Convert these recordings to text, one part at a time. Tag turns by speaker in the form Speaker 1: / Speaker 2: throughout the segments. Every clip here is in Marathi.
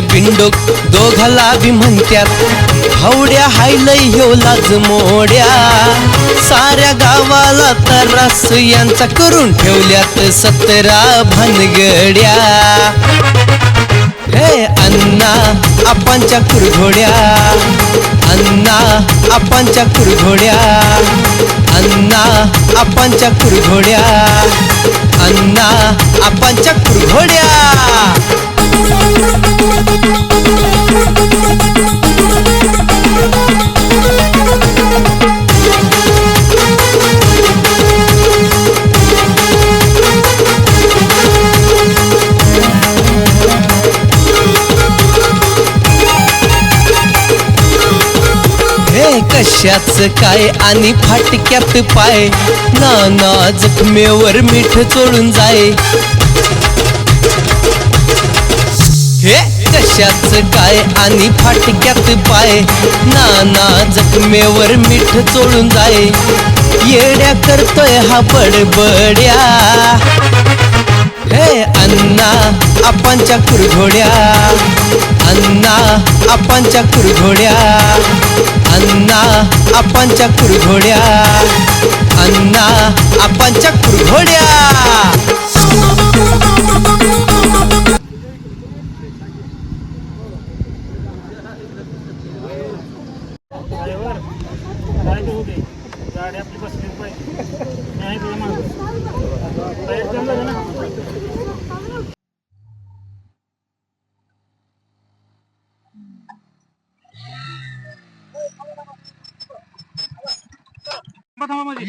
Speaker 1: बिंडोक दोघाला बी म्हणत्यात हवड्या हायलय ह्यो लाज मोड्या. साऱ्या गावाला तरास यांचा करून ठेवल्यात सतरा भानगड्या. हे अण्णा आपांच्या कुरघोड्या. अण्णा आपांच्या कुरघोड्या. अण्णा आपांच्या कुरघोड्या. अण्णा आपांच्या कुरघोड्या. कशाच काय आणि फाटक्यात पाय? ना ना जखमेवर मीठ चोळून जाय. हे कशाच काय आणि फाटक्यात पाय? ना ना जखमेवर मीठ चोळून जाय. येड्या करतोय हा बडबड्या. हे अण्णा आपांच्या कुरघोड्या. अण्णा आपांच्या कुरघोड्या. अण्णा आपांच्या कुरघोड्या. अण्णा आपांच्या कुरघोड्या.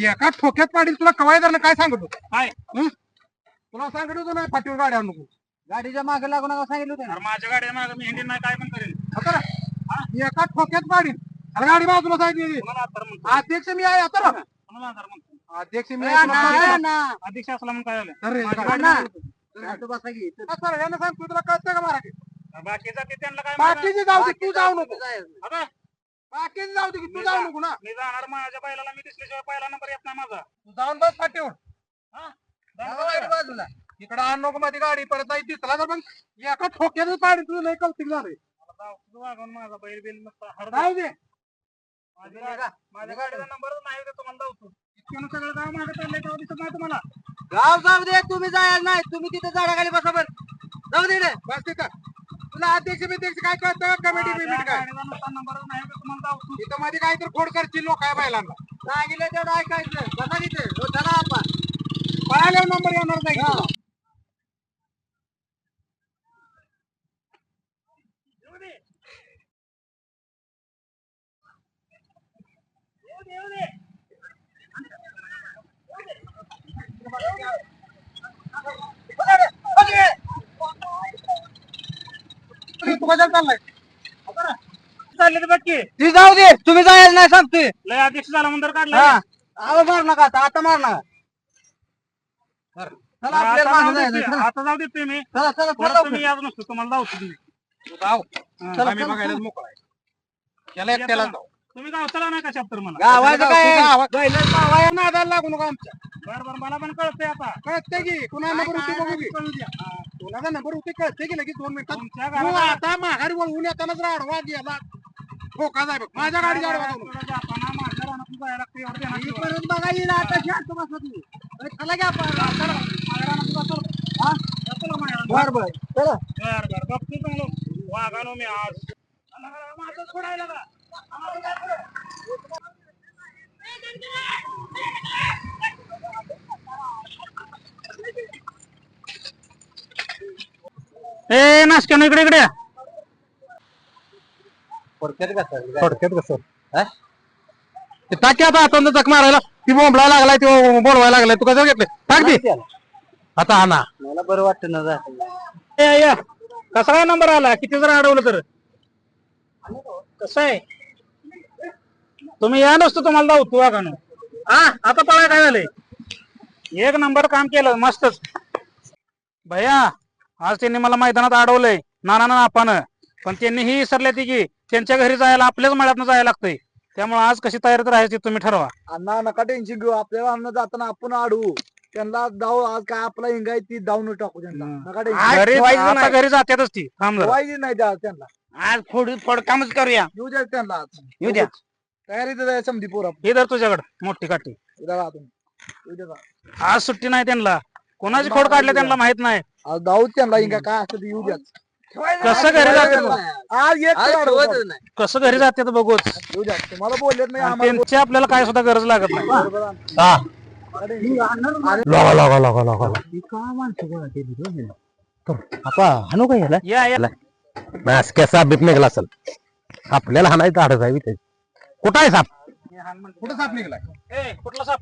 Speaker 2: एका ठोक्यात पाडील तुला कवायदारनं काय सांगत? होतं
Speaker 3: काय?
Speaker 2: हं? तुला सांगत होतो ना फाटीवर गाड्या आणू नको. गाडीच्या मागे लागू नका सांगितलं होतं
Speaker 3: अरे माझ्या गाड्या मागं मी हिंडी नाही काय पण करेन
Speaker 2: आता ना, एका ठोक्यात पाडील. अरे गाडी बाजूला सांगितली
Speaker 3: कोणाला आधार म्हणतो?
Speaker 2: अध्यक्ष मी आहे आता ना
Speaker 3: कोणाला आधार म्हणतो?
Speaker 2: अध्यक्ष मी आहे, तुला.
Speaker 3: अध्यक्ष असला म्हणून काय झालं?
Speaker 2: गाडी
Speaker 3: गाडी होतं.
Speaker 2: हा, सर यांना सांग तू तुला कळतं का मराठी?
Speaker 3: अरे बाकीचा ते त्यांना काय?
Speaker 2: बाकीचे जाऊ दे तू जाऊ नको.
Speaker 3: आता
Speaker 2: बाकीचे जाऊ दे की तू जाऊ नको ना.
Speaker 3: मी जाणार माझ्या बैलाला मी दिसल्याशिवाय पहिला नंबर येत नाही माझा.
Speaker 2: तू जाऊन बस फाटीवर
Speaker 3: जाणार
Speaker 2: बाजूला. इकडं आण नको मध्ये गाडी परत नाही दिसला तर मग एका ठोक्यात पाडी तुझं लय कौतिक झालंय.
Speaker 3: माझा बैल बिल.
Speaker 2: जाऊ दे.
Speaker 3: माझ्या गाडी- माझ्या गाडीचा नंबर नाही ते तुम्हाला जाऊ इतक्यानं सगळं गाव मागे चाललंय तेव्हा दिसत नाही तुम्हाला.
Speaker 2: गाव जाऊ दे तुम्ही जायला नाही तुम्ही तिथे झाडाखाली बसा बर. जाऊ दे रे बस तिथं तुला अध्यक्ष बिध्यक्ष काय कळतं कमिटी बिमिटी काय? तिथं मध्ये काय तर फोड करतील लोक आहे बैलांना सांगितलं तेवढं ऐकायचं. बसा तिथे. हो, चला आपण पळायला नंबर येणार नाही तू कशाला चाललाय?
Speaker 3: चालले बघ की.
Speaker 2: ती जाऊ दे तुम्ही जायला नाही सांगतोय.
Speaker 3: लय अध्यक्ष झाला म्हणून तर काढला.
Speaker 2: हा. अहो मार नका आता आता मार नका. चला आपल्याला मागं जायचं चला.
Speaker 3: आता जाऊ देतोय मी.
Speaker 2: चला चला
Speaker 3: परत
Speaker 2: चला
Speaker 3: तुम्ही याच नसतो तुम्हाला जाऊ तुम्ही.
Speaker 2: जाऊ.
Speaker 3: हा.
Speaker 2: चला आम्ही बघायला मोकळा आहे. त्याला एकट्याला जाऊ.
Speaker 3: तुम्ही गावचाला नाही कशात तर मला
Speaker 2: गावाचं काय? बैलाचं नादाला लागू नका आमच्या.
Speaker 3: बरं बरं मला पण कळतंय आता.
Speaker 2: कळते की? कुणा नंबर होती बघू की? कुणाचा नंबर होती कळते की लगेच दोन मिनिटात?
Speaker 3: तुमच्या
Speaker 2: तू
Speaker 3: गावाला
Speaker 2: आता माघारी वळवून येतानाच राडवा गेला. ठोका जाय बघ. माझ्या गाडी आडवा जाऊ नको.
Speaker 3: जाताना माझ्या रानातून जायला लागतं एवढं ध्यानात
Speaker 2: मी
Speaker 3: ठेवा.
Speaker 2: परत बघा येईल आता शांत बसा तुम्ही अरे चला घ्या आपण.
Speaker 3: माझ्या रानातून जातो.
Speaker 2: हा?
Speaker 3: जातो का माझ्या रानात?
Speaker 2: बर बर. चला.
Speaker 3: बर बर. बघतो चांगलं वागानो मी आज. माझं सोडायला का ए नाशक्यानं इकडे इकडे.
Speaker 2: थोडक्यात कसं ते टाकी आता हातानं जख मारायला ती बोंबला लागलाय तो बोलवायला लागलाय. तू कसं घेतलंय? टाक दे आता हा ना.
Speaker 4: मला बरं वाटतं ना
Speaker 3: ए, या. कसा काय नंबर आला? किती जर अडवलं तर? कसं आहे? तुम्ही या नसतो तुम्हाला जाऊ तू वागानो हा आता पळाय काय झालंय? एक नंबर काम केलं मस्तच भैया आज त्यांनी मला मैदानात अडवलंय नाना ना नापानं पण त्यांनी ही विसरले ती की त्यांच्या घरी जायला आपल्याच मळ्यातनं जायला लागतंय त्यामुळे आज कशी तयारीत राहायची तुम्ही ठरवा
Speaker 4: अण्णा नका टेन्शन घेऊ आपल्याला अन्न जाताना आपण अडवू त्यांना डाव आज काय आपला आहे ती डाऊन टाकू त्यांना. नका tension.
Speaker 5: घरी-
Speaker 3: ठेवायचं
Speaker 5: आता
Speaker 3: नाही. घरी जातातच ती थांब जरा.
Speaker 4: नाही द्या त्यांना
Speaker 5: आज फोड फोडकामच करूया
Speaker 4: येऊ द्या त्यांना आज
Speaker 5: येऊ द्या.
Speaker 4: तयारीत समधी पोरा
Speaker 3: हे धर तुझ्याकडे मोठी काठी
Speaker 4: उद्या राहा तुम्ही.
Speaker 3: आज सुट्टी नाही त्यांना. कोणाची खोड काढले त्यांना माहीत नाही.
Speaker 4: आज डाऊ त्यांना इंगा काय असतं ते येऊ द्या
Speaker 3: कसं घरी जाते
Speaker 4: आज एक येऊ
Speaker 3: कसं घरी जाते बघूच.
Speaker 4: द्या तुम्हाला बोललेत नाही
Speaker 3: आणि
Speaker 4: आम्हाला
Speaker 3: त्यांची आपल्याला काय सुद्धा गरज लागत नाही.
Speaker 4: बरोबर आहे.
Speaker 2: हा.
Speaker 4: अरे,
Speaker 2: लगा लगा लगा लगा
Speaker 1: आपा हाणू का याला?
Speaker 3: या या.
Speaker 2: बस कसा बीप निघाला असेल. आपल्याला हाणायचं आडच आहे ते कुठं आहे साप? कुठं साप निघालाय?
Speaker 3: ए, कुठला साप?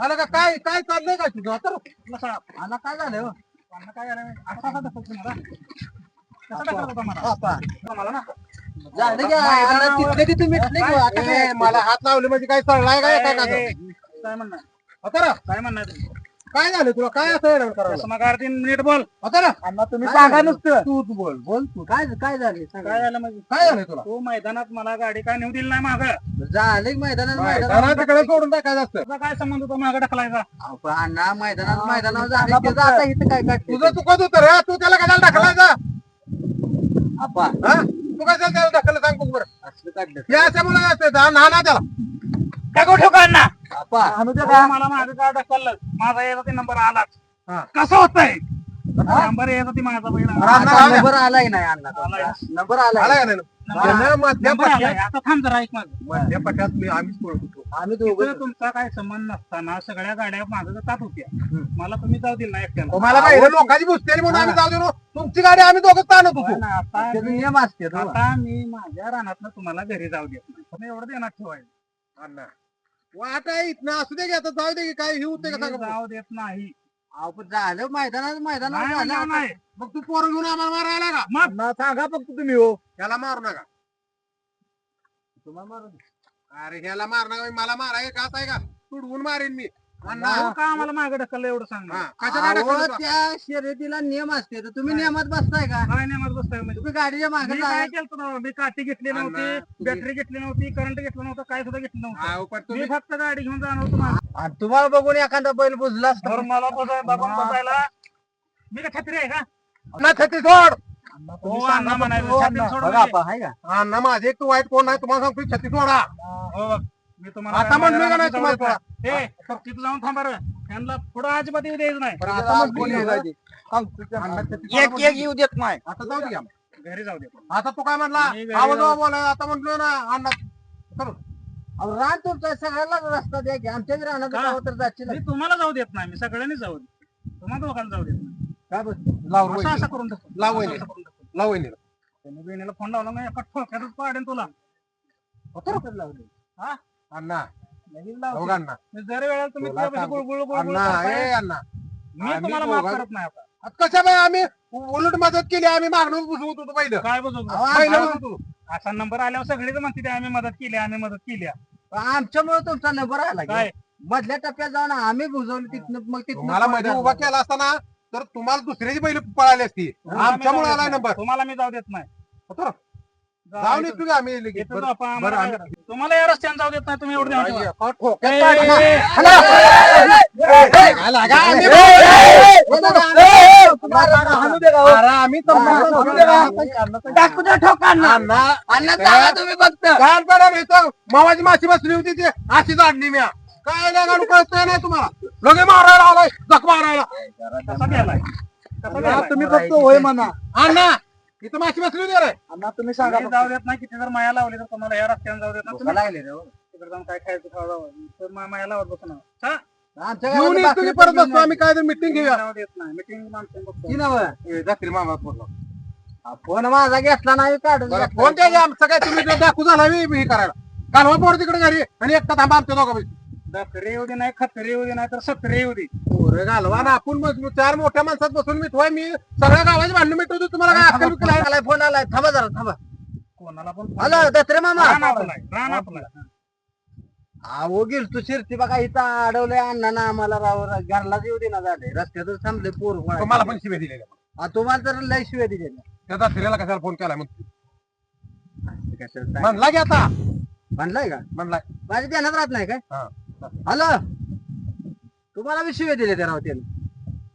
Speaker 2: आला का? काय काय चाललंय का तुझं? आता
Speaker 3: कुठला साप?
Speaker 4: आला काय झालं?
Speaker 3: अण्णा काय झालं? असा. कसा होता मला? मला ना?
Speaker 4: आला काय?
Speaker 2: हात लावले म्हणजे काय चढलाय काय? काय काय
Speaker 3: काय म्हणणार?
Speaker 2: आता रा,
Speaker 3: काय म्हणणार?
Speaker 2: काय झालं तुला? काय असं येडवण करायला?
Speaker 3: मग अर्धी मिनिट बोल.
Speaker 2: आता रा,
Speaker 4: अण्णा तुम्ही
Speaker 2: काय
Speaker 4: सांगा
Speaker 2: झालं?
Speaker 4: नुसतं.
Speaker 2: तू तू बोल बोल तू.
Speaker 4: काय काय झालं.
Speaker 3: काय झालं म्हणजे?
Speaker 2: काय झालं तुला?
Speaker 3: तू मैदानात मला गाडी काय नेऊ दिली नाही माग?
Speaker 4: झालं मैदानात
Speaker 2: मैदानात
Speaker 4: मैदानात
Speaker 2: तिकडे सोडून टाकायचं असतं.
Speaker 3: तुझा काय संबंध होता माग ढकलायचा?
Speaker 4: अहो, अण्णा मैदानात मैदानावर झालं की त्याचं आता इथं काय काढते
Speaker 2: तुझं चुकत होतं रे. तू त्याला कशाला टाकलायचा
Speaker 4: आपा.
Speaker 2: हा? तू कशाला त्याला टाकलं सांग बघ बरं.
Speaker 4: असलं काढलं
Speaker 2: हे अशा मुलं असते ना ना त्याला
Speaker 3: टाकू ठेव
Speaker 4: आपा
Speaker 3: तू मला मागे काय ढकललं? माझा याचा ते नंबर आलाच
Speaker 2: हा.
Speaker 3: कसं होतंय? नंबर याचा ती माझा
Speaker 2: हा,
Speaker 4: आता
Speaker 2: आला.
Speaker 4: नंबर आलाय नाही अण्णा
Speaker 3: आलाय.
Speaker 4: नंबर
Speaker 2: आला
Speaker 4: आलाय
Speaker 2: का नाही? त्यानं मधल्या
Speaker 3: नंबर आलाय. आता थांब जरा ऐक माझं
Speaker 2: मधल्या मी आम्हीच पळत होतो
Speaker 4: आम्ही दोघं
Speaker 3: तुमचा काय संबंध नसताना सगळ्या गाड्या मागे जात होत्या. मला तुम्ही जाऊ दिला नाही एकट्याला.
Speaker 2: तुम्हाला काय हे लोकांची बुसतेली म्हणून आम्ही जाऊ देतो तुमची गाडी आम्ही दोघं ताणत
Speaker 3: पण
Speaker 2: होतो
Speaker 3: आता
Speaker 4: त्याचे
Speaker 3: मी-
Speaker 4: नियम असते हो.
Speaker 3: आता मी माझ्या रानातनं तुम्हाला घरी जाऊ देत नाही. पण एवढं देणार ठेवायचं
Speaker 2: अण्णा वाट इथनं असू दे की आता जाऊ दे की काय हे होतंय का
Speaker 3: मी
Speaker 2: सांगा.
Speaker 3: जाऊ देत नाही.
Speaker 4: अहो, पण झालं मैदानात मैदानात
Speaker 3: नाही
Speaker 4: झालं
Speaker 3: म्हणल्यावर नाही.
Speaker 2: मग तू पोरं घेऊन आम्हाला मारायला का?
Speaker 3: मग?
Speaker 4: अण्णा सांगा फक्त तुम्ही हो.
Speaker 2: त्याला मारू नका. अरे ह्याला मार नका मला माराय का आहे का? तुडवून मारेन मी.
Speaker 3: का आम्हाला मागे ढकललं एवढं सांग
Speaker 2: हा,
Speaker 3: मला.
Speaker 2: कशाला
Speaker 4: अहो,
Speaker 2: ढकललं तू?
Speaker 4: त्या शर्यतीला नियम असते. तर तुम्ही नियमात बसताय का?
Speaker 3: काय नाही मला बसताय म्हणजे.
Speaker 4: तुम्ही गाडीच्या मागे
Speaker 3: मी काय केलं ना मी काठी घेतली नव्हती
Speaker 2: तुम्ही-
Speaker 3: बॅटरी घेतली नव्हती करंट घेतलं नव्हतं काय सुद्धा घेतलं नव्हतं.
Speaker 2: अहो, पण
Speaker 3: मी
Speaker 2: तुम्ही
Speaker 3: फक्त गाडी घेऊन जाणार होतो माझं.
Speaker 4: आणि तुम्हाला बघून एखादा बैल बुजला असता.
Speaker 3: तर मला बसाय- बघून बसायला मी काय छत्री आहे का?
Speaker 2: अण्णा छत्री सोड!
Speaker 3: हो अण्णा म्हणायचं
Speaker 4: हो,
Speaker 3: छत्री
Speaker 4: अण्णा.
Speaker 3: सोडून
Speaker 4: बघा
Speaker 3: म्हणजे.
Speaker 4: आपा, हाय का?
Speaker 2: अण्णा माझे एक तू वाईट कोण नाही तुम्हाला सांगतो छत्री सोडा.
Speaker 3: हो बघ, मी तुम्हाला
Speaker 2: आता म्हणलोय का नाही
Speaker 3: तिथं जाऊन थांबा रे. पुढं अजिबात येऊ द्यायचं नाही
Speaker 2: पण आता
Speaker 4: कोणी
Speaker 5: एक येऊ देत नाही
Speaker 2: आता जाऊ दे की.
Speaker 3: घरी जाऊ दे
Speaker 2: आता तू काय म्हणला
Speaker 3: मी घरी
Speaker 2: आवाज
Speaker 3: जाऊ.
Speaker 2: बोला आता म्हणलो ना अण्णा चलो.
Speaker 4: अहो, रान तुमचा सगळ्याला रस्ता द्या की आमच्या बी रानात
Speaker 3: का?
Speaker 4: जावं तर जायची
Speaker 3: मी तुम्हाला जाऊ देत नाही मी सगळ्यांनी जाऊ दे तुम्हाला दोघांना जाऊ देत नाही
Speaker 4: काय बस
Speaker 2: लाव
Speaker 3: असं करून टाकू.
Speaker 2: लाव
Speaker 3: असं
Speaker 2: वहिनीला.
Speaker 3: असं करून टाकू.
Speaker 2: लाव वहिनीला.
Speaker 3: त्याने बहिणीला फोन लावला नाही एका ठोक्यातच पाडेन तुला हा
Speaker 2: अण्णा.
Speaker 3: लगेच लावतो.
Speaker 2: का अण्णा.
Speaker 3: मी जर वेळेला तुम्ही
Speaker 2: तुला
Speaker 3: तुझ्यापाशी
Speaker 2: सांगतो.
Speaker 3: गुळगुळ गुळगुळ
Speaker 2: अण्णा
Speaker 3: करताय,
Speaker 2: ए अण्णा.
Speaker 3: मी
Speaker 2: आम्ही
Speaker 3: तुम्हाला माफ
Speaker 2: दोघं-
Speaker 3: करत नाही आता.
Speaker 2: आता कशा बाय आम्ही उलट मदत केली आम्ही मागणं बुजवत होतो पहिलं.
Speaker 3: काय बघू
Speaker 2: पहिलं.
Speaker 3: असा नंबर आल्यावर सगळेच म्हणते ते आम्ही मदत केली आम्ही मदत केली.
Speaker 4: आमच्यामुळे तुमचा नंबर आला की.
Speaker 3: काय?
Speaker 4: मधल्या टप्प्यात जाऊन आम्ही बुजवली तिथनं मग तिथनं
Speaker 2: तुम्हाला मध्ये. उभा केला असताना तर तुम्हाला दुसऱ्याची बैल पळाली असती. आमच्यामुळे
Speaker 3: जाऊ
Speaker 2: आलाय
Speaker 3: नाही.
Speaker 2: नंबर.
Speaker 3: तुम्हाला मी जाऊ देत नाही.
Speaker 2: जाऊन येतो की आम्ही लगेच.
Speaker 3: येतो
Speaker 2: बरं,
Speaker 3: बापा,
Speaker 2: बरं,
Speaker 3: आम्हाला
Speaker 2: आम्ही-
Speaker 3: काय करायचं? तुम्हाला या रस्त्याने जाऊ देत नाही तुम्ही एवढं ध्यान ठेवा.
Speaker 2: ठोक्यात
Speaker 3: ए, ए,
Speaker 2: आम्ही-
Speaker 4: हाणू दे का हो?
Speaker 2: अरे आम्ही तर-
Speaker 4: हाणू दे का?
Speaker 5: टाकू द्या ठोकांना
Speaker 2: अण्णा,
Speaker 5: अण्णा जागा तुम्ही फक्त.
Speaker 2: मावाची माशी बसली होती ती. अशी जाडली म्या. काय नाही गाडू कळतंय नाही तुम्हाला? लगे मारायला आलाय जख मारायला.
Speaker 3: कसा गेलाय? कसा
Speaker 4: अण्णा,
Speaker 3: गेलाय?
Speaker 4: तुम्ही फक्त होय म्हणा.
Speaker 2: अण्णा इथं माशी बसली होती रे
Speaker 4: अण्णा तुम्ही सांगा
Speaker 3: मी जाऊ देत नाही किती जर माया लावली तर तुम्हाला या रस्त्याने जाऊ देत नाही तुम्ही
Speaker 4: लागले रे हो.
Speaker 3: तिकडे जाऊन काय खायचं खावं तर मा- माया लावत हा?
Speaker 4: आमच्या
Speaker 2: घेऊन परत बसतो आम्ही काय तर मिटिंग घेऊया
Speaker 3: जाऊ देत नाही मीटिंग माणसं बघतो.
Speaker 2: ए, जातील मामा फोन.
Speaker 4: फोन माझा घेतला नाही काढून.
Speaker 2: फोन काय आमचं काय तुम्ही दाखवू झाला मी हे करायला कालवा पोर तिकडे घरी आणि एकटा थांबा आमच्या दोघं
Speaker 3: दसरे येऊ दे नाही खतरे येऊ दे नाही तर सत्रे येऊ दे.
Speaker 2: पोरं घालवा ना आपण चार मोठ्या माणसात बसून मिठवाय मी सगळ्या गावाची भांडण मिटवतो तुम्हाला काय अक्कल बिक्कल आहे?
Speaker 4: आलाय, फोन आलाय. थांबा जरा थांबा.
Speaker 3: कोणाला पण
Speaker 4: हॅलो दत्रे मामा.
Speaker 3: रान आपलाय रान आपलाय
Speaker 4: अहो गेल तू शिरती बघा इथं अडवलंय अण्णा आम्हाला राव घरलाच येऊ दे ना झाले. रस्त्यातच थांबले पोर.
Speaker 2: तुम्हाला पण शिवे दिलेल्या
Speaker 4: आ, तुम्हाला तर लय शिवाय दिले
Speaker 2: त्याचा फिरायला कशाला फोन केला मग
Speaker 4: म्हणलाय
Speaker 2: म्हणला की आता.
Speaker 4: का?
Speaker 2: म्हणलाय.
Speaker 4: माझ्या ध्यानात राहत नाही काय?
Speaker 2: हा.
Speaker 4: हॅलो? तुम्हाला बी शिवे दिले त्या राव त्याने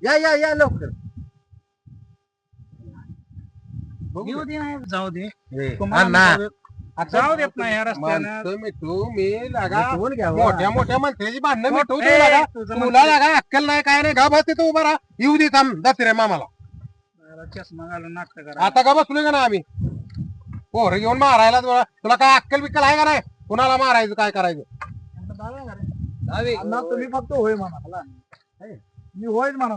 Speaker 4: या या या लवकर.
Speaker 3: येऊ दे. जाऊ दे.
Speaker 2: अण्णा.
Speaker 3: जाऊ देत नाही या रस्त्यानं
Speaker 2: माणसं मिठू मी लागा.
Speaker 4: मिटवून घ्या वा.
Speaker 2: मोठ्या मोठ्या मंत्र्याची भांडणं मिठवू
Speaker 3: ए,
Speaker 2: दे लागा.
Speaker 3: तुझं
Speaker 2: तुला लागा अक्कल नाही काय नाही. गा बस तिथं उभा राहा. येऊ दे थांब. दसऱ्या मामाला.
Speaker 3: जरा चष्मा घालून नाटक करा.
Speaker 2: आता का बसलोय का ना आम्ही? पोरं घेऊन मारायला तुला तुला काय अक्कल बिक्कल आहे का नाही? कुणाला मारायचं काय करायचं?
Speaker 3: अण्णा, तुम्ही फक्त होय म्हणा मी होयच म्हणा.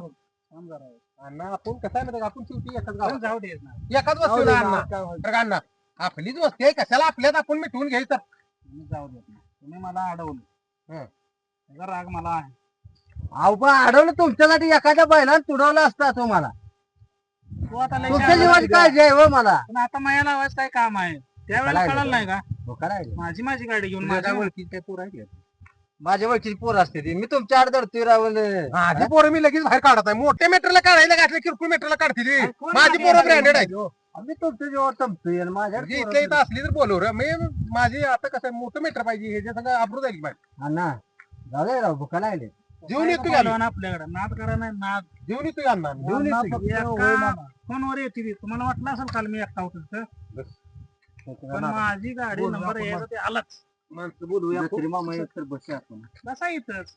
Speaker 2: अण्णा आपण कसं आहे? आपण शेवटी एकाच गावात
Speaker 3: जाऊ दे.
Speaker 2: एकाच वस्तीला अण्णा. आपलीच वस्ती आहे कशाला आपल्यात आपण मिटवून घ्यायचं?
Speaker 3: जाऊ देत नाही. तुम्ही मला अडवलं.
Speaker 2: हं.
Speaker 3: राग मला आहे.
Speaker 4: अहो पण अडवलं तुमच्यासाठी एखाद्या बैलानं तुडवलं असता तुम्हाला तुमच्या जीवाची काळजी आहे हो मला?
Speaker 3: पण आता माया लावायचं काय काम आहे? त्यावेळेला
Speaker 4: काय
Speaker 3: कळलं नाही का?
Speaker 4: हो, काय
Speaker 3: माझी माझी गाडी घेऊन माझ्या
Speaker 4: ओळखीचे पोर आहेत. का? माझ्या ओळखीची पोर असते ती. मी तुमच्या आड धरतोय रावल.
Speaker 2: माझी पोरं मी लगेच बाहेर काढत आहे. मोठ्या मेट्रोला काढायला घातलं किरकोळ मेट्रोला काढते ती. माझी पोरं ब्रँडेड आहेत.
Speaker 4: मी तुमच्या जीवावर तमतोय आणि माझ्या
Speaker 2: म्हणजे इथल्या इथं असली तर बोलव रे. मी माझी आता कसं आहे, मोठं मेट्रो पाहिजे ह्याच्या सगळं अब्रू जाईल पाहिजे
Speaker 4: अण्णा झालंय राव भुका लागले.
Speaker 2: जेवण येतो
Speaker 3: ना आपल्याकडे? नाद करा नाही नाद.
Speaker 2: जेवण येतो
Speaker 4: की?
Speaker 3: एका फोनवर येते ती. तुम्हाला वाटलं असेल काल मी एकटा होतो. पण माझी गाडी नंबर यायचा ते आलाच.
Speaker 2: माणसं बोलूया
Speaker 4: तरी मामा एक तर बसूया आपण
Speaker 3: कसा इथंच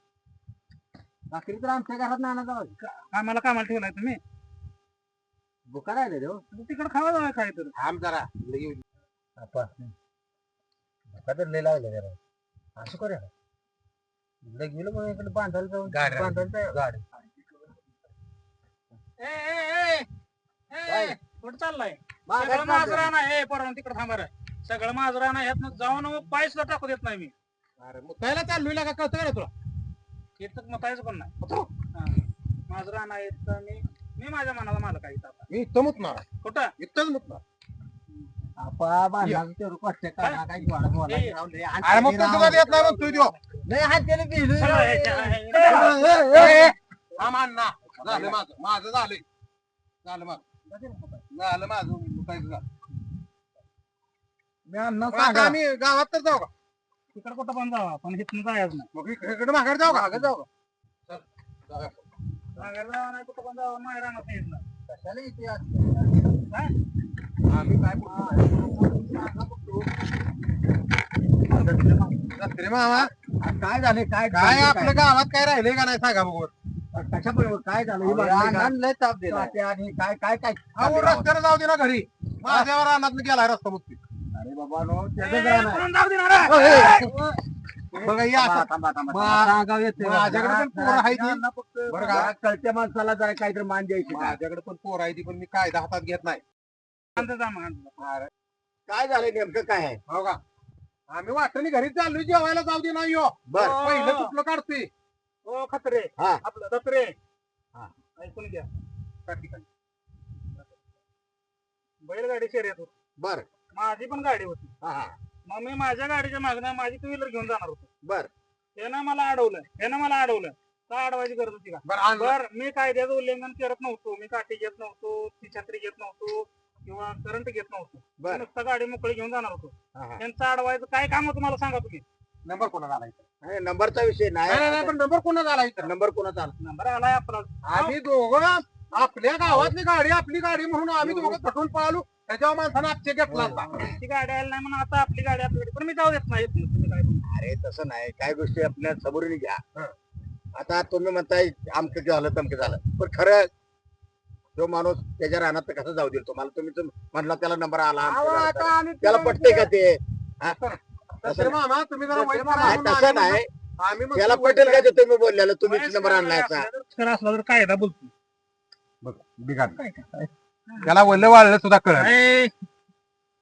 Speaker 4: रात्री तर आमच्या घरात नाना जाऊ
Speaker 3: आम्हाला कामाला ठेवलाय तुम्ही
Speaker 4: भुका राहिले रे हो.
Speaker 3: तिकडे खावा जावा काय तर
Speaker 2: थांब जरा लगे येऊ दे.
Speaker 4: आपा भुका तर लय लागले जरा असं करूया गेलो मग इकडे बांधायला जाऊन
Speaker 2: गाडी.
Speaker 4: बांधायला जाऊ. गाडी
Speaker 3: ए, ए, ए, ए,
Speaker 4: काय?
Speaker 3: कुठं चाललाय
Speaker 4: माघारी
Speaker 3: सगळं माझं
Speaker 4: चालतंय.
Speaker 3: राहणार हे पोरांनो तिकडे थांबा रे. सगळं माझं राहणार ह्यात जाऊन पाय सुद्धा टाकू देत नाही मी.
Speaker 2: अरे मग त्याला चाललोय लागा कळतं का रे तुला?
Speaker 3: इथं मतायचं पण नाही. हा. माझं राहणार इथं मी मी माझ्या मनाला मालक आहे इथं आता.
Speaker 2: मी इथं मुतणार आहे.
Speaker 3: कुठं?
Speaker 2: इथंच मुतणार.
Speaker 4: आपा बांधायला तेवढं कष्ट करा काय? गोडा
Speaker 2: अरे मग
Speaker 4: हात
Speaker 2: तू नाही
Speaker 4: हात.
Speaker 3: हे, हे, हे,
Speaker 2: अण्णा झालं माझं माझं झालंय. झालं माझं. झालं माझं मुतायचं झालं.
Speaker 3: मी अण्णा
Speaker 2: मग आता
Speaker 3: सांगा.
Speaker 2: आम्ही गावात तर जाऊ का?
Speaker 3: तिकडे कुठं पण जावा पण इथनं जायचं नाही.
Speaker 2: मग इकडे माघारी जाऊ का?
Speaker 4: जाऊ का?
Speaker 3: माघारी जावा नाही कुठं पण जावा माहेर राहणार नाही इथनं.
Speaker 4: कशाला इथे असं?
Speaker 3: काय?
Speaker 2: आम्ही काय मामा
Speaker 4: काय झाले काय
Speaker 2: काय आपल्या गावात काय राहिले का नाही सांगा बघ
Speaker 4: कशा बरोबर काय झालं ही बातमी काय? लय ताप दिला आणि काय काय काय
Speaker 2: अहो रस्त्याने जाऊ दे ना घरी. माझ्यावर रानात गेलाय रस्ता मुक्ती
Speaker 4: अरे बाबा नो
Speaker 3: ए,
Speaker 4: त्याचं काय नाही.
Speaker 3: पळून जाऊ दे ना रे.
Speaker 2: बघा या
Speaker 4: थांबा,
Speaker 2: असं
Speaker 4: थांबा, थांबा,
Speaker 2: मा-
Speaker 4: थांबा. सांगावं येते बघा.
Speaker 2: माझ्याकडे पण पोरं आहेत ती.
Speaker 4: जरा फक्त
Speaker 2: बरं का?
Speaker 4: जरा कळत्या माणसाला जरा काहीतरी मान द्यायची का?
Speaker 2: माझ्याकडे पण पोर आहे ती पण मी कायदा हातात घेत नाही
Speaker 3: शांत जा मग, शांत जा.
Speaker 4: काय झालंय नेमकं काय आहे
Speaker 2: हो का आम्ही वाटणी घरी चाललोय जेवायला जाऊ दे ना यो
Speaker 4: बर
Speaker 2: पहिलं कुठलं काढतोय
Speaker 3: ओ खत्रे
Speaker 4: हा.
Speaker 3: आपलं दत्रे
Speaker 4: हा.
Speaker 3: ऐकून घ्या बैलगाडी शर्यत होती
Speaker 4: बर
Speaker 3: माझी पण गाडी होती.
Speaker 4: हा हा.
Speaker 3: मग मी माझ्या गाडीच्या मागणं माझी टू व्हीलर घेऊन जाणार होतो.
Speaker 4: बर.
Speaker 3: त्यानं मला अडवलं. त्यानं मला अडवलं. का अडवायची गरज होती का? बरं मी कायद्याचं उल्लंघन करत नव्हतो. मी काठी घेत नव्हतो ती छत्री घेत नव्हतो किंवा करंट घेत नव्हतो. मी
Speaker 4: बर
Speaker 3: नुसतं गाडी मोकळी घेऊन जाणार होतो.
Speaker 4: हा, हा.
Speaker 3: त्यांचं अडवायचं काय काम होतं मला सांगा तुम्ही?
Speaker 2: नंबर कोणाचा आला इथं?
Speaker 4: नाही, नंबरचा विषय
Speaker 2: नाही. नाही, नाही
Speaker 4: नाही
Speaker 2: पण नंबर कोणाचा आला इथं?
Speaker 4: नंबर कोणाचा आला?
Speaker 3: नंबर आलाय आपला.
Speaker 2: आम्ही दोघं आपल्या गावातली गाडी आपली गाडी म्हणून आम्ही दोघं पटवून पाहलो त्याच्यावर माणसानं आजचे घेतला होता.
Speaker 3: ती गाडी आली नाही म्हणून आता आपली गाडी आपल्याकडे पण मी जाऊ देत नाही तुम्ही काय म्हणता.
Speaker 4: अरे तसं नाही. काय गोष्टी आपल्या सबुरीने घ्या.
Speaker 2: हा.
Speaker 4: आता तुम्ही म्हणताय आमचं झालं तमकं झालं. पण खरं तो माणूस त्याच्या रानात तर कसं जाऊ देईल? तुम्हाला तुम्ही तर म्हणला त्याला नंबर आला त्याला पटतंय का ते? हा?
Speaker 2: तसं मामा तुम्ही जरा वाईट
Speaker 4: नाही, तसं
Speaker 2: आम्ही
Speaker 4: नाही. त्याला पटेल का ते तुम्ही बोललेलं? तुम्हीच
Speaker 3: वयस्कर
Speaker 4: नंबर आणलाय
Speaker 3: असला तर- खरं असला तर कायदा बोलतो.
Speaker 2: बघ, बिघाड. त्याला वल्ल वाळलं सुद्धा कळत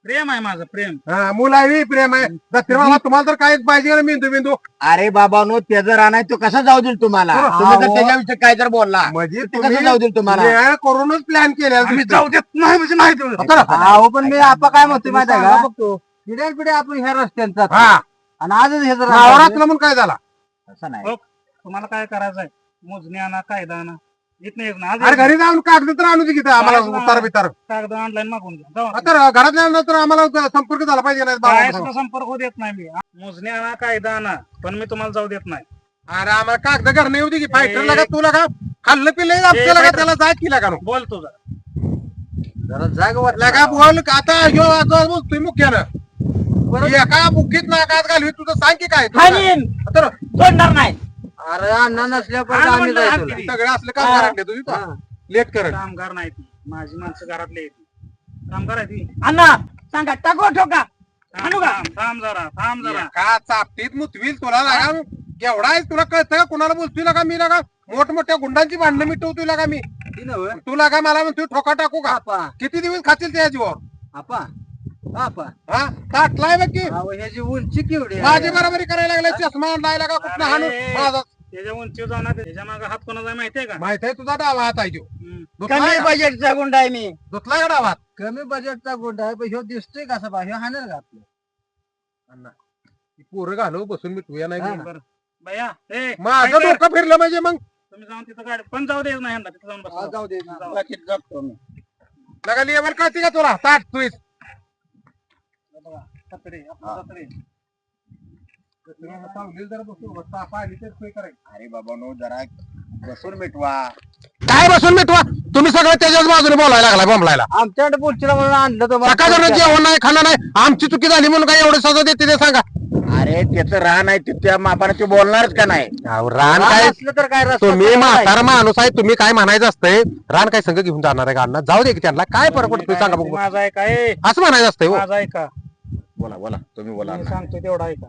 Speaker 3: प्रेम आहे माझं प्रेम.
Speaker 2: मुलं आहे प्रेम आहे. मामा तुम्हाला तर काय पाहिजे ना मेंदू बिंदू
Speaker 4: अरे बाबा नो त्याचं राहणार तो कसा जाऊ देईल तुम्हाला?
Speaker 2: हा,
Speaker 4: तुम्ही जर
Speaker 2: हा,
Speaker 4: त्याच्याविषयी काय जर बोलला.
Speaker 2: म्हणजे
Speaker 4: ते कसं जाऊ देईल तुम्हाला?
Speaker 2: वेळ करूनच प्लॅन केलेला
Speaker 3: आम्ही
Speaker 2: दिसतो.
Speaker 3: जाऊ देत नाही म्हणजे नाही देत.
Speaker 4: अहो पण मी आपा काय म्हणतोय माहिती आहे का? पिढ्या पिढ्या आपण ह्या रस्त्यांचा
Speaker 2: हा.
Speaker 4: आणि आजच हे जर
Speaker 2: नवरात्र म्हणून काय झाला?
Speaker 4: असं नाही.
Speaker 3: तुम्हाला काय करायचंय? मोजणी आणा कायदा आणा. नाही नाही.
Speaker 2: अरे घरी जाऊन कागद तर आणू दे आम्हाला
Speaker 3: काय
Speaker 2: उतार बितार.
Speaker 3: कागद ऑनलाईन मागून घ्या जाऊ
Speaker 2: तर घरातल्या नंतर आम्हाला संपर्क झाला पाहिजे नाही बाबा.
Speaker 3: संपर्क होऊ देत नाही मी. मोजणी आणा कायदा आणा पण मी तुम्हाला जाऊ देत नाही.
Speaker 2: अरे आम्हाला कागद घरनं येऊ दे की. फायटर लागा तू लागा. खाल्लं पिल्लं आमचं लागा. त्याला जाय की लागा.
Speaker 3: बोल तुझा.
Speaker 1: जरा जाग
Speaker 2: लागा बोल. का आता ह्यो आता बोलतोय मुख्यानं. एका बुकीत नाकात घालवी तुझं सांग की काय. तर
Speaker 5: सोडणार नाही.
Speaker 1: अरे अण्णा आम्ही
Speaker 3: म्हणलं,
Speaker 1: जायचो.
Speaker 3: किती.
Speaker 2: सगळे असले काम करायला तुझी
Speaker 1: हा.
Speaker 2: लेट करत
Speaker 3: कामगार नाही ती. माझी माणसं घरातली येते कामगार आहे ती.
Speaker 5: अण्णा सांगा टाको ठोका
Speaker 3: थांब
Speaker 5: का?
Speaker 3: थांब, थांब जरा थांब जरा.
Speaker 2: का चापटीत मुतवील तुला लागा? एवढा आहे तुला कळतं का? कुणाला बोलतोय लागा मी लागा? मोठमोठ्या गुंडांची भांडणं मिटवतोय लागा मी.
Speaker 1: ती नव्हे.
Speaker 2: तू लागा मला म्हणतोय ठोका टाकू का?
Speaker 1: आपा.
Speaker 2: किती दिवस खातील त्या जीवावर
Speaker 1: आपा. आपा
Speaker 2: हा? ताटलाय बघ की.
Speaker 1: अहो, ह्याची उंची केवढी आहे?
Speaker 2: माझी बरोबरी करायला लागला चष्मा लायला का कुठं हाणून
Speaker 3: अरे.
Speaker 2: माझा.
Speaker 3: त्याच्या जाऊन ना, त्याच्यामागे हात कोणाचा आहे माहितीये का?
Speaker 2: माहीत आहे तुझा डावा हात आहे तो.
Speaker 3: हम्म.
Speaker 2: धुतलाय
Speaker 5: कमी
Speaker 2: का?
Speaker 5: बजेटचा गुंड आहे मी.
Speaker 2: धुतलाय का डावा हात?
Speaker 1: कमी बजेटचा गुंड आहे पण ह्यो दिसतोय कसा बा ह्यो हाणेल का आपलं?
Speaker 2: ती पोरं घालव बसून नाही
Speaker 1: हा.
Speaker 3: बरं. बया ए
Speaker 2: माझं डोकं फिरलं म्हणजे मग.
Speaker 3: तुम्ही जाऊन तिथं गाडी पण जाऊ दे नाही यांना तिथं जाऊन
Speaker 1: हा,
Speaker 3: बस
Speaker 1: जाऊ. दे
Speaker 5: जगतो मी.
Speaker 2: लगा लेवल कळते का तुला? ताट तुझ
Speaker 4: अरे बाबा नो जरा बसून मिटवा.
Speaker 2: काय बसून मिटवा? तुम्ही सगळं त्याच्याच बाजूने बोलायला लागला बोंबलायला.
Speaker 1: आमच्याकडे बोलशीला म्हणून आणलं तुम्हाला.
Speaker 2: जेवण नाही खाणं नाही आमची चुकी झाली म्हणून काय एवढं सजा देते ते सांगा.
Speaker 4: अरे त्याचं रान आहे ते त्या मापाने ते बोलणारच का नाही?
Speaker 2: रान
Speaker 1: रान
Speaker 2: काय?
Speaker 1: असलं तर काय रस्ता
Speaker 2: तुम्ही
Speaker 1: आहे.
Speaker 2: म्हातारा माणूस आहे तुम्ही काय म्हणायचं असतंय? रान काय संघ घेऊन जाणार आहे का अण्णा? जाऊ दे की त्यांना. काय फरक पडतो सांगा बघू.
Speaker 3: माझा आहे का ए.
Speaker 2: असं म्हणायचं असतंय हो.
Speaker 3: माझा आहे का
Speaker 4: बोला बोला. तुम्ही बोला
Speaker 3: मी सांगतोय तेवढा आहे का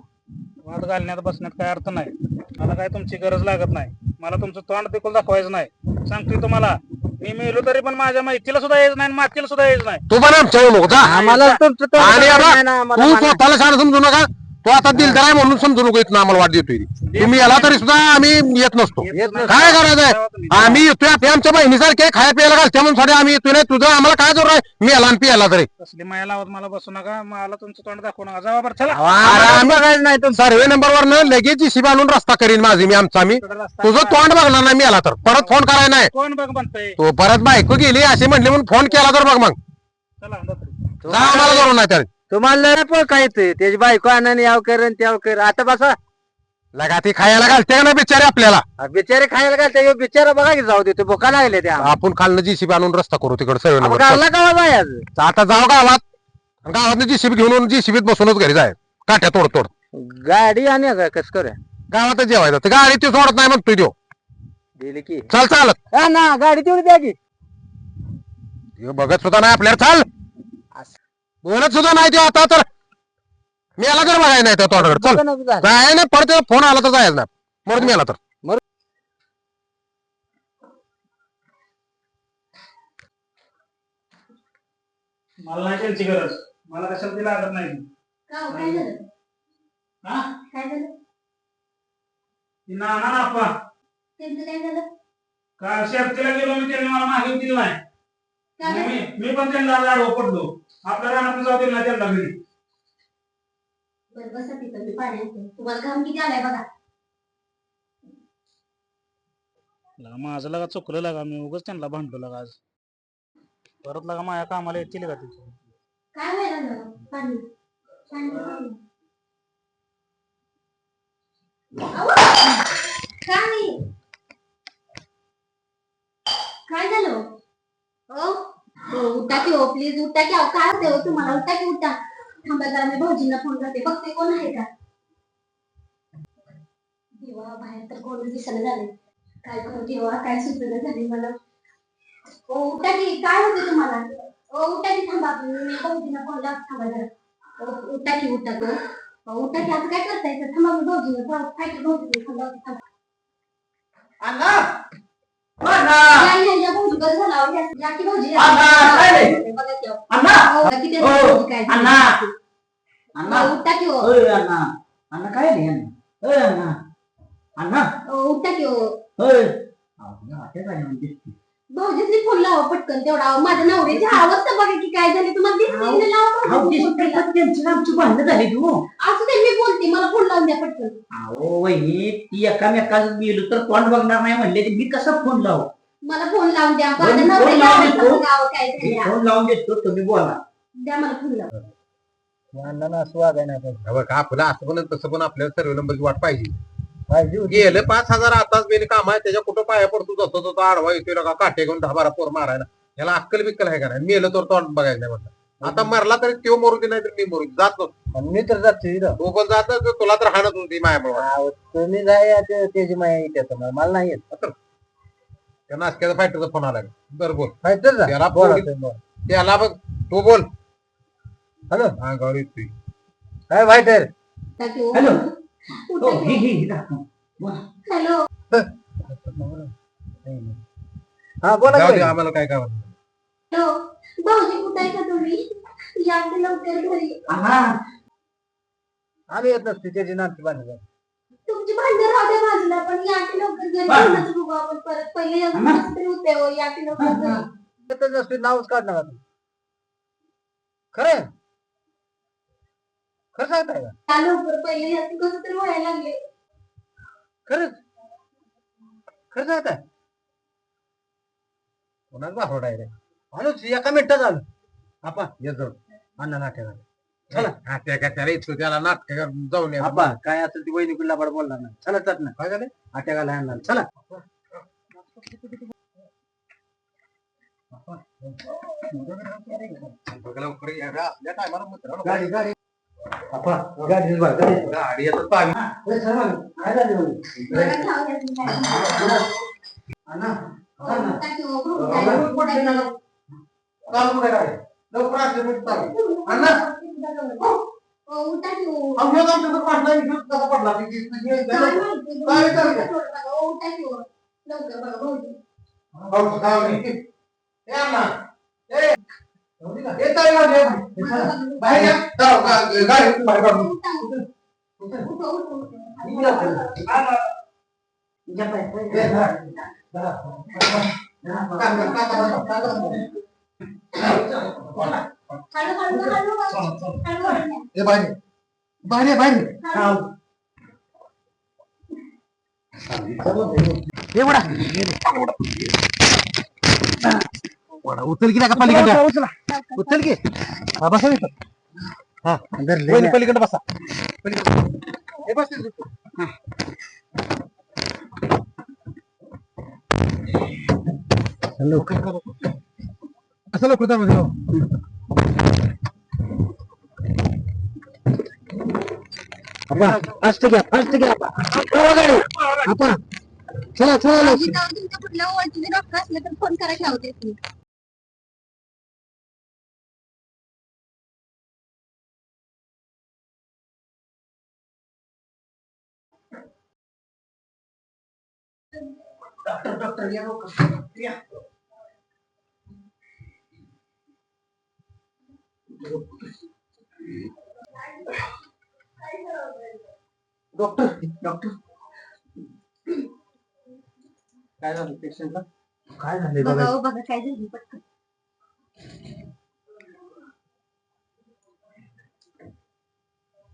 Speaker 3: वाद घालण्यात बसण्यात काय अर्थ नाही. मला काय तुमची गरज लागत नाही. मला तुमचं तोंड बिलकुल दाखवायचं नाही. सांगतोय तुम्हाला. मी मेलो तरी पण माझ्या माहितीला सुद्धा यायचं नाही आणि मातीला सुद्धा यायचं नाही.
Speaker 2: तू पण आमच्या जा
Speaker 1: आम्हाला
Speaker 2: आणि तू. स्वतःला समजू नका. तू आता दिलदार आहे म्हणून समजू नको इथं आम्हाला वाट देतोय तुम्ही याला तरी सुद्धा आम्ही येत नसतो. काय करायचंय. आम्ही येतोय आपल्या आमच्या बहिणीसारखे खाया प्यायला घालते म्हणून साठी आम्ही येतोय नाही. तुझं आम्हाला काय जोर आहे? मी याला आणि पियाला तरी.
Speaker 3: तसली माया लावत मला बसू नका. मला तुमचं तोंड दाखवू नका. जावा बरं चला.
Speaker 1: आम्हाला बघायचं नाही तुमचं.
Speaker 2: सर्वे नंबर वर लगेच जीसीबी आणून रस्ता करीन माझी मी आमचा मी. तुझं. तोंड बघणार नाही मी आला तर. परत फोन करायला नाही.
Speaker 3: कोण बघ म्हणतंय?
Speaker 2: तो परत बायको गेली असे म्हणले म्हणून फोन केला तर बघ मग.
Speaker 3: चला दत्तरी.
Speaker 2: जा आम्हाला करून नाही तर.
Speaker 1: तुम्हाला लय पण काय येतंय त्याची बायको आणून याव कर आणि त्याव कर. आता बसा.
Speaker 2: लगा ती खायला घालते ना बिचारे आपल्याला.
Speaker 1: आ, बिचारे खायला घालते. ह्यो बिचारा बघा की जाऊ देतो भुका लागले त्या
Speaker 2: आपण खालनं जीसीबी आणून रस्ता करू तिकडे सर्वे नंबर आता जाऊ गावात. गावात जीसीबी घेऊन जीसीबीत बसूनच घरी जाय. काट्या तोड तोड.
Speaker 1: गाडी आणि का कस करूया?
Speaker 2: गावातच जेवायचं. ते गाडी ती सोडत नाही म्हणतोय त्यो.
Speaker 1: दिली की.
Speaker 2: चल चालत.
Speaker 1: हा ना गाडी तेवढी द्या की.
Speaker 2: ह्यो बघत सुद्धा नाही आपल्याला. चाल. बोलत सुद्धा नाही त्यो आता तर मी आला तर बघाय नाही त्या तोंडाकडे चल. जाय नाही परत फोन आला तर जायचं नाही. मरत मी आला तर
Speaker 3: मला नाही त्यांची गरज. मला कशाला ती लागत नाही?
Speaker 6: का हो, काय झालं?
Speaker 3: हा?
Speaker 6: काय झालं?
Speaker 3: ती नाना ना आपा
Speaker 6: त्यांचं काय झालं?
Speaker 3: का शेतीला गेलो मी त्यांनी मला मागे दिलं नाही? मी मी पण त्यांना लाडव पडलो आपल्या रानात जाऊ दिलं त्यांना घरी.
Speaker 6: बरं बसा तिथं मी पाणी आणते. तुम्हाला घाम किती आलाय बघा.
Speaker 3: लगा माझं लगा चुकलं लगा मी उगाच त्यांना भांडलो लगा आज. परत लगा माझ्या कामाला येतील का तिथे?
Speaker 6: काय व्हायला लागलं? पाणी. पाणी पाणी. अहो! काय? काय झालं? ओ हो उठा की हो प्लीज़ उठा की काय होते हो, तुम्हाला उठा की उठा. थांबा जरा, मी भाऊजींना फ़ोन करते. बघते कोण आहे का? देवा, बाहेर तर कोण दिसणं झाले काय करू देवा, काय सुचना झाली मला? ओ उठा की, काय होते तुम्हाला? ओ उठा की, थांबा, मी भाऊजींना फ़ोन लावते. थांबा जरा. उठा की, उठा तो उठा की, आता काय करताय? थांबा, मी भाऊजींना फायटर भाऊजींना फ़ोन थांबा. या, या, या, भाऊजी बरं झालं अहो, या- या की भाऊजी या. बघा की अहो. अहो, किती असं भाऊजी काय झालं? अहो, उठा की हो.
Speaker 5: अण्णा काय रे अण्णा अण्णा अण्णा
Speaker 6: ओ, उठा की हो
Speaker 5: काय म्हणते
Speaker 6: भाऊजीच फोन लावा पटकन तेवढा. माझ्या नवऱ्याची अवस्था बघा की काय झाली. तुम्हाला ना, लावा.
Speaker 5: त्यांची आमची भांडणं झाली तू
Speaker 6: असू दे मी बोलते. मला फोन लावून द्या पटकन.
Speaker 5: अहो वहिनी ती एकामेकाच गेलो तर तोंड बघणार नाही म्हणले ते मी कसा फोन लावू?
Speaker 6: मला फोन लावून द्या.
Speaker 5: फोन-
Speaker 6: माझ्या
Speaker 5: फोन
Speaker 6: नवऱ्याची
Speaker 5: लावून
Speaker 6: अवस्था
Speaker 5: देतो.
Speaker 6: बघा अहो, काय
Speaker 5: मी
Speaker 6: झाली.
Speaker 5: फोन लावून देतो तुम्ही बोला.
Speaker 6: द्या मला फोन
Speaker 1: अण्णांना असं वागाय नाही पाहिजे
Speaker 2: बघ आपलं असं पण तसं पण आपल्याला सर्व नंबरची वाट पाहिजे. गेले पाच हजार आताच गेले काम आहे त्याच्या कुठं पाया पडतो जातो तो तो आडवा येतोय का काटे घेऊन दहा बारा पोर मारायला. याला अक्कल बिक्कल आहे का नाही? मेलं तर तोंड बघायचं नाही म्हणलं. आता मरला तरी तो मरू दे नाही तर मी मरू दे. जात नव्हतो
Speaker 7: मी तर जाते
Speaker 2: तो पण जात नव्हतो, तुला तर हाणत होती मायामुळे
Speaker 7: तुम्ही जाय त्याची माया येते मला नाही येत.
Speaker 2: त्या नाशक्याचा फायटरचा फोन आला बरं बोल.
Speaker 7: फायटर जा
Speaker 2: त्याला
Speaker 7: बोला
Speaker 2: पोरगी-
Speaker 7: तुम्ही, बोला.
Speaker 2: त्याला बघ. तू बोल.
Speaker 7: हॅलो
Speaker 2: अंगावर येतोय.
Speaker 7: काय फायटर
Speaker 5: हॅलो हो घे घे घे दाखव. बोला.
Speaker 6: हॅलो.
Speaker 7: हा. बोला
Speaker 2: जाऊ
Speaker 7: की.
Speaker 2: दे आम्हाला काय काय
Speaker 6: हॅलो. भाऊजी कुठे आहे का तुम्ही? या की लवकर घरी.
Speaker 5: हा.
Speaker 7: आम्ही येत नसते त्याची नाती बांधली
Speaker 6: तुमची भांडण राहू द्या बाजूला पण या की लवकर घरी.
Speaker 5: हा.
Speaker 6: जेवणाचं बघू आपण परत. पहिले या
Speaker 5: हा.
Speaker 6: कसं तरी होतंय हो, या की लवकर घरी.
Speaker 7: येतच नसते नावच काढणार आता. खरं खरं सांगताय का?
Speaker 6: या लवकर पहिले याचं कसं तरी व्हायला लागले.
Speaker 7: खरंच? खरं सांगताय?
Speaker 2: कोणाच बाहोड आहे रे?
Speaker 7: माणूस एका मिनिटात आलं आपण ये जाऊ अण्णा नाट्याला
Speaker 2: चला. हा त्या काय त्याला इथं त्याला नाटक जाऊन या.
Speaker 7: आपा काय असेल ती वहिनी कुठला बोलणार नाही. चला चट ना
Speaker 2: काय झालं?
Speaker 7: आणणार. चला.
Speaker 2: बघा लवकर या. रे, आपल्या टायमाला मित्रांनो.
Speaker 7: गाडी गाडी. गाडी ए, चला ना. काय
Speaker 6: काय. हो, हो, काय-
Speaker 7: कुठे? चालू कुठे गाडी लवकर आठशे मिनिट चालू. अण्णा
Speaker 6: हो, उठा की हो.
Speaker 7: अहो, ह्योच आमच्या इथं पडला जाऊ दे ना. ए, ना. एवढा उचल की का पलीकडे उचल की हा बसा. हा पलीकडे बसा पलीकडे. बस इथं. लवकर करा. असं लवकर जा म्हणजे, हो. फास्ट घ्या फास्ट घ्या गाडी आपण चला चला लवकर.
Speaker 6: आम्ही जाऊन तुमच्या कुठल्या ओळखीचे डॉक्टर असले तर फोन करा ठेवते
Speaker 5: डॉक्टर डॉक्टर या.
Speaker 7: डॉक्टर
Speaker 5: डॉक्टर
Speaker 7: काय झालं पेशंटला काय झाले
Speaker 6: बघा हो, बघा काय झालं पटकन.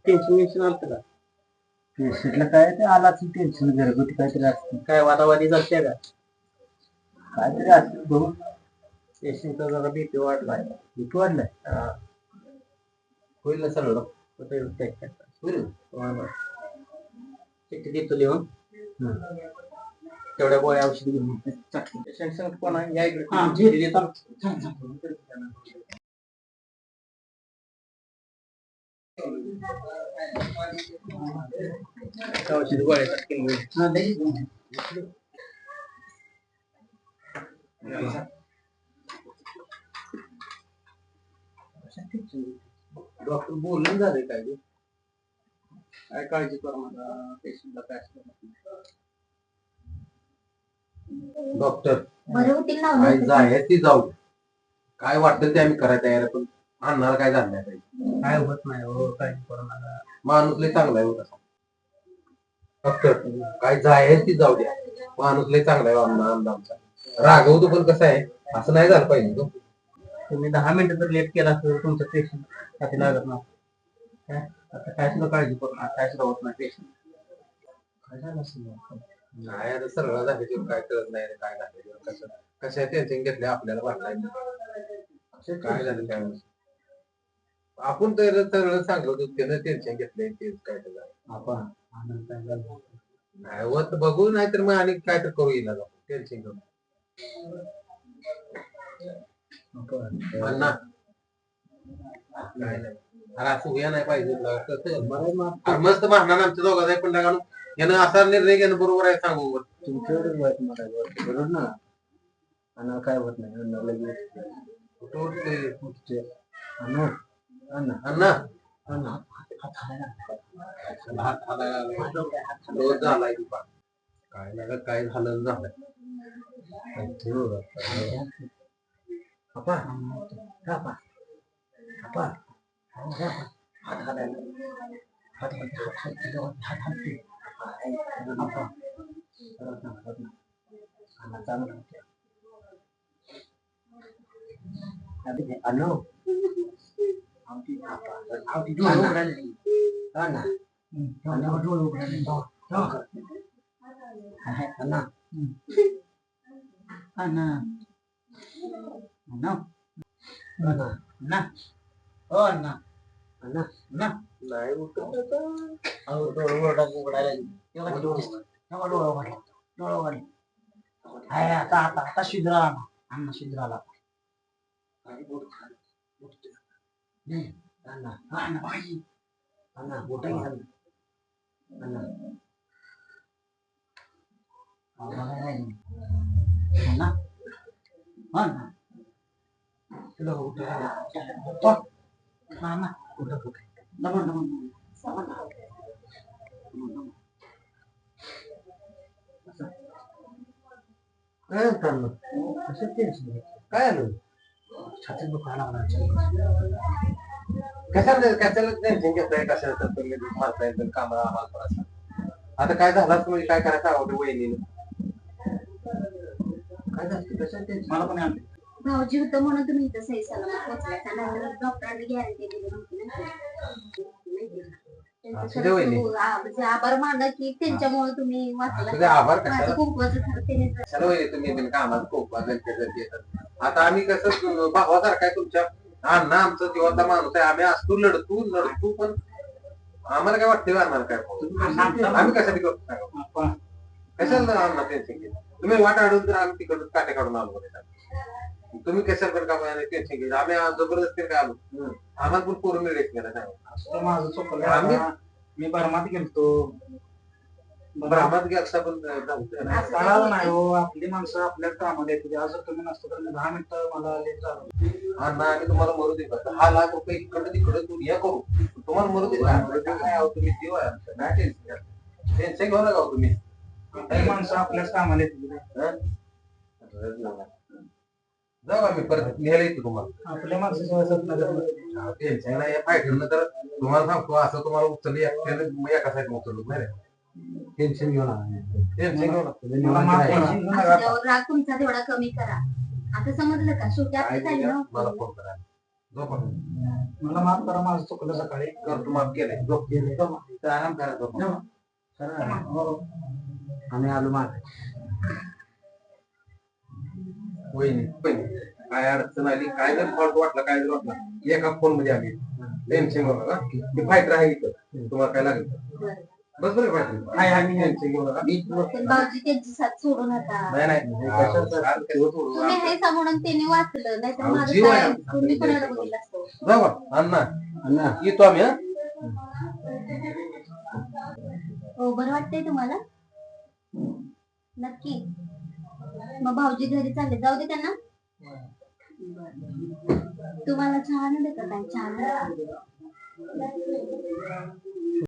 Speaker 7: टेन्शन वेन्शन आलं का? पेशंटला काय ते आलाच टेन्शन घरगुती काहीतरी असतं. काय वादावादी चालते का? काहीतरी असतं बघू. पेशंटचा जरा बीपी वाढलाय. बीपी वाढलाय? होईल ना सर होईल. चिठ्ठी देतो लिहून. तेवढ्या गोळ्या औषध घेऊन. पेशंट कोण आहे? या इकडे
Speaker 5: हा.
Speaker 7: चिठ्ठी देतो डॉक्टर बोलून झाले काय काय काळजी करू नका पेशंटला काय
Speaker 2: डॉक्टर
Speaker 6: बरं होतील ना
Speaker 2: जाय ती जाऊ. काय वाटतं ते आम्ही करायला तयार आहे, पण आणणार काय झालं नाही पाहिजे.
Speaker 7: काय होत नाही हो काळजी करू नका
Speaker 2: माणूस लय चांगला आहे हो तसा. डॉक्टर काय जाय ती जाऊ द्या. माणूस लय चांगला आहे आमना आमना आमचा रागवतो पण कसं आहे असं नाही झालं पाहिजे तो.
Speaker 7: तुम्ही दहा मिनिटं जर लेट केला तर तुमचं पेशंटसाठी लागत ना काय? आता काय सुद्धा काळजी करू नका काय सुद्धा होत नाही पेशंट काय झालं असेल?
Speaker 2: नाही आता सरळ झाल्याच्यावर काय कळत नाही रे, काय झालं कसं कशा टेन्शन घेतले आपल्याला वाटलाय काय झालं काय माहिती. आपण तर सरळ सांगत होतो त्यानं टेन्शन घेतलंय तेच काय तर झालं.
Speaker 7: आपण आनंद काय झाला
Speaker 2: नाही होत बघू नाहीतर मग आणि काय तर करू येईल टेन्शन घेऊन अण्णा काय नाही अरे असं उया नाही पाहिजे तुला. कसं? अरे मस्त भांडण आमच्या दोघांचा आहे पण यानं असा निर्णय घेणं बरोबर आहे सांगू.
Speaker 5: तुमच्यावरच वाईट मारायला बरोबर ना आणि काय होत नाही अण्णा लगेच
Speaker 2: कुठं उठते?
Speaker 5: अण्णा अण्णा
Speaker 2: अण्णा
Speaker 5: हात हालायला
Speaker 2: हात हालायला लागला. रोज झालाय की पा. काय नाही काय झालं झालं
Speaker 5: पप्पा पप्पा पप्पा हात हालायला हात हात हात हात हात पप्पा रडत नका, रडत नका. अण्णा चांगलं होतं. अरे, अण्णा आमची आमची डोळे उघडायला अण्णा अण्णा डोळे उघडायला अण्णा अण्णा अण्णा अण्णा अण्णा हो अण्णा अण्णा अण्णा
Speaker 2: नाही उठत
Speaker 5: अहो डोळे उघडा उघडायला तेव्हा डोळे तेव्हा डोळे उघडले डोळे उघडले हाय आता आता आता शिद्र आला अण्णा शिद्र आला अण्णा अण्णा बाई अण्णा मोठा घ्या अण्णा अण्णा अण्णा तुला उठा अण्णा उठा उठा नमन नमन
Speaker 2: काय चाललं
Speaker 5: कसं टेन्शन
Speaker 2: काय आलं
Speaker 5: छाती दुखायला लागला
Speaker 2: कशाला कशाला टेन्शन घेताय कशाला तर तुम्ही मारताय तर कामाला आम्हाला आहे. आता काय झालं तुम्ही काय करायचं? आवडतं वहिनीने.
Speaker 5: काय झालं कशाला टेन्शन
Speaker 3: मला पण आणते
Speaker 6: भाऊजी होतं म्हणून तुम्ही इथं सही सलामत डॉक्टरांनी गॅरंटी दिली नव्हती ना.
Speaker 2: असू दे वहिनी.
Speaker 6: आ- म्हणजे आभार मानलं की त्यांच्यामुळे तुम्ही
Speaker 2: असू दे, आभार
Speaker 6: वाचला
Speaker 2: कशाला?
Speaker 6: माझं कुंकवाचं खरं त्यांनी
Speaker 2: कशाला वहिनी तुम्ही बिन कामात खूप येतात आता आम्ही कसं भावासारखं आहे तुमच्या. अण्णा आमचा जीवातला माणूस आहे आम्ही असतो लढतो लढतो पण आम्हाला काय वाटतं आणणार काय आम्ही कशासाठी करतो सांगा? कशाला आणणार टेन्शन घेत? तुम्ही वाट अडून तर आम्ही तिकडून काटे काढून आलो. तुम्ही कशाला बरं का टेन्शन घेत? आम्ही जबरदस्ती काय आलो. आम्हाला पण पोरं मिळेल आम्ही-
Speaker 3: मी बरमात गेलतो.
Speaker 2: बरं आम्हाला गेलता पण झालं नाही.
Speaker 3: नाही हो आपली माणसं आपल्या कामाला येते आज जर तुम्ही नसतो तर मी दहा मिनिटं मला लेट झालं
Speaker 2: अण्णा आम्ही तुम्हाला मरू दे. हा लाख रुपये इकडे तिकडे तू हे करू तुम्हाला मरू दे? काय आहो तुम्ही जीव आहे आमचा. काय टेन्शन घ्या. टेन्शन घेऊ नका हो तुम्ही
Speaker 3: आपली माणसं आपल्याच कामाला येते
Speaker 2: हं? जाऊ आम्ही परत लिहायला येतो तुम्हाला
Speaker 3: आपल्या करत
Speaker 2: टेन्शन नाही फायटरनं तर तुम्हाला सांगतो असं तुम्हाला उचलली एका साईड उचललो नाही टेन्शन घेऊ नका. टेन्शन घेऊ नका?
Speaker 6: असल्यावर राग तुमचा तेवढा कमी करा. आता समजलं का? शेवटी
Speaker 2: काय
Speaker 6: आपली? ना.
Speaker 2: मला फोन करा. झोपा.
Speaker 3: मला माफ करा माझं चुकलं सकाळी.
Speaker 2: करतो माफ केलंय. झोप केले आराम करा झोप.
Speaker 5: हो. आम्ही आलो मागे.
Speaker 2: वहिनी वहिनी काय अडचण आली? काय जर फॉल्ट वाटला काय जर वाटला एका फोनमध्ये आम्ही टेन्शन घेऊ नका. फायटर आहे इथं. तुम्हाला काय लागेल?
Speaker 6: बरं.
Speaker 2: बस बरं फायटर आहे आम्ही टेन्शन घेऊ नका
Speaker 6: पण भाऊजी त्यांची साथ सोडू नका
Speaker 2: नाही नाही आज कसं सोडू?
Speaker 6: तुम्ही हे म्हणून त्यांनी वाचलं नाहीतर
Speaker 2: अहो,
Speaker 6: माझं
Speaker 2: जीव आहे
Speaker 6: काय?
Speaker 2: आमचा.
Speaker 6: तुम्ही कोणाला बघितलं असतं.
Speaker 2: जाऊ बा, अण्णा.
Speaker 5: अण्णा.
Speaker 2: येतो आम्ही हा?
Speaker 6: हो बरं वाटतंय तुम्हाला? नक्की. मग भाऊजी घरी चालले. जाऊ दे त्यांना. तुम्हाला चहा नाही देतात चहा नाही?